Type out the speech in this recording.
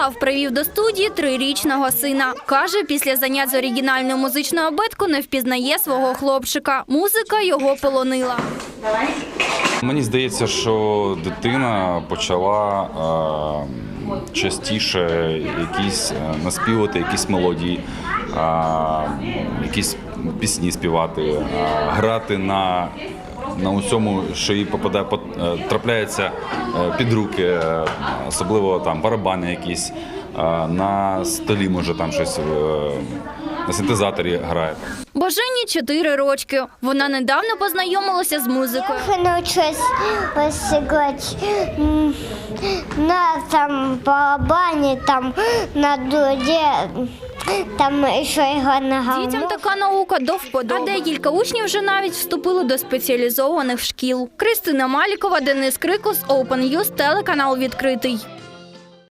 Станіслав привів до студії трирічного сина. Каже, після занять з оригінальною музичною абеткою не впізнає свого хлопчика. Музика його полонила. Мені здається, що дитина почала частіше якісь е, наспівати якісь мелодії, якісь пісні співати, е, грати на, на усьому, що їй попадає, е, трапляється е, під руки, особливо там барабани якісь, на столі може там щось. на синтезаторі грає. Божені чотири рочки. Вона недавно познайомилася з музикою. Я научилась играть м, на там барабане, там на дуде, там що його на Дітям така наука до вподоби. А декілька учнів вже навіть вступили до спеціалізованих шкіл. Кристина Малікова, Денис Крикус, Open News, телеканал відкритий.